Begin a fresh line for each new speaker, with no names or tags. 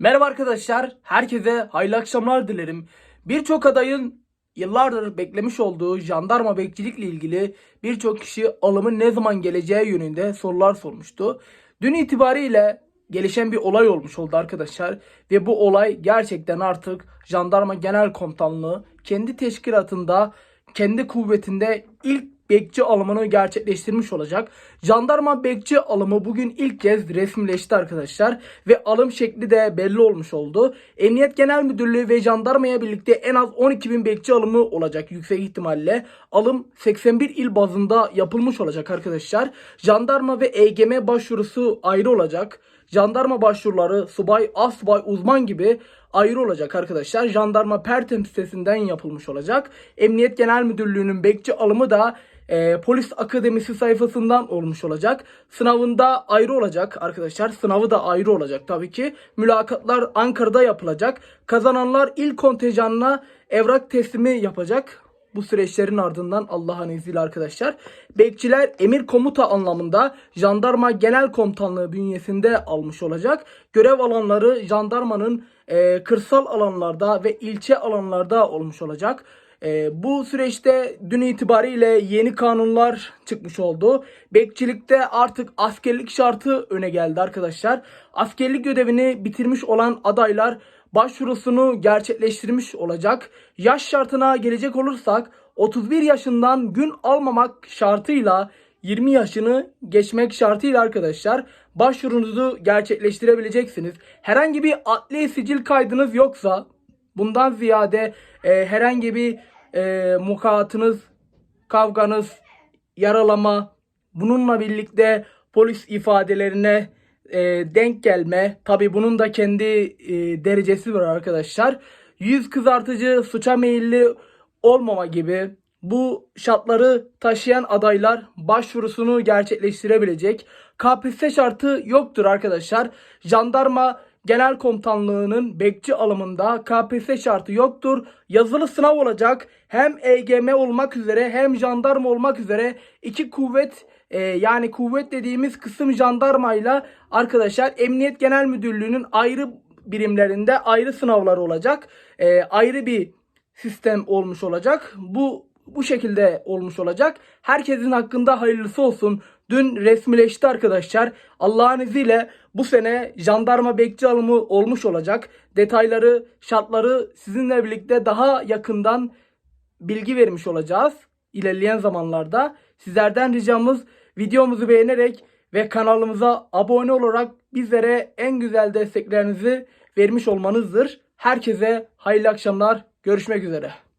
Merhaba arkadaşlar, herkese hayırlı akşamlar dilerim. Birçok adayın yıllardır beklemiş olduğu jandarma bekçilikle ilgili birçok kişi alımın ne zaman geleceği yönünde sorular sormuştu. Dün itibariyle gelişen bir olay olmuş oldu arkadaşlar ve bu olay gerçekten artık jandarma genel komutanlığı kendi teşkilatında kendi kuvvetinde ilk bekçi alımını gerçekleştirmiş olacak. Jandarma bekçi alımı bugün ilk kez resmileşti arkadaşlar ve alım şekli de belli olmuş oldu. Emniyet Genel Müdürlüğü ve jandarmaya birlikte en az 12 bin bekçi alımı olacak yüksek ihtimalle. Alım 81 il bazında yapılmış olacak arkadaşlar. Jandarma ve EGM başvurusu ayrı olacak. Jandarma başvuruları subay, asubay, uzman gibi ayrı olacak arkadaşlar. Jandarma Pertem sitesinden yapılmış olacak. Emniyet Genel Müdürlüğü'nün bekçi alımı da e, polis akademisi sayfasından olmuş olacak. Sınavında ayrı olacak arkadaşlar. Sınavı da ayrı olacak tabii ki. Mülakatlar Ankara'da yapılacak. Kazananlar ilk kontenjanına evrak teslimi yapacak. Bu süreçlerin ardından Allah'ın izniyle arkadaşlar. Bekçiler emir komuta anlamında jandarma genel komutanlığı bünyesinde almış olacak. Görev alanları jandarmanın e, kırsal alanlarda ve ilçe alanlarda olmuş olacak. E, bu süreçte dün itibariyle yeni kanunlar çıkmış oldu. Bekçilikte artık askerlik şartı öne geldi arkadaşlar. Askerlik görevini bitirmiş olan adaylar başvurusunu gerçekleştirmiş olacak. Yaş şartına gelecek olursak 31 yaşından gün almamak şartıyla 20 yaşını geçmek şartıyla arkadaşlar başvurunuzu gerçekleştirebileceksiniz. Herhangi bir adli sicil kaydınız yoksa bundan ziyade e, herhangi bir e, mukaatınız, kavganız, yaralama bununla birlikte polis ifadelerine e, denk gelme. Tabi bunun da kendi e, derecesi var arkadaşlar. Yüz kızartıcı, suça meyilli olmama gibi bu şartları taşıyan adaylar başvurusunu gerçekleştirebilecek. KPSS şartı yoktur arkadaşlar. Jandarma Genel Komutanlığı'nın bekçi alımında KPSS şartı yoktur. Yazılı sınav olacak. Hem EGM olmak üzere hem jandarma olmak üzere iki kuvvet e, yani kuvvet dediğimiz kısım jandarmayla arkadaşlar Emniyet Genel Müdürlüğü'nün ayrı birimlerinde ayrı sınavlar olacak. E, ayrı bir sistem olmuş olacak. Bu bu şekilde olmuş olacak. Herkesin hakkında hayırlısı olsun. Dün resmileşti arkadaşlar. Allah'ın izniyle bu sene jandarma bekçi alımı olmuş olacak. Detayları, şartları sizinle birlikte daha yakından bilgi vermiş olacağız ilerleyen zamanlarda. Sizlerden ricamız videomuzu beğenerek ve kanalımıza abone olarak bizlere en güzel desteklerinizi vermiş olmanızdır. Herkese hayırlı akşamlar. Görüşmek üzere.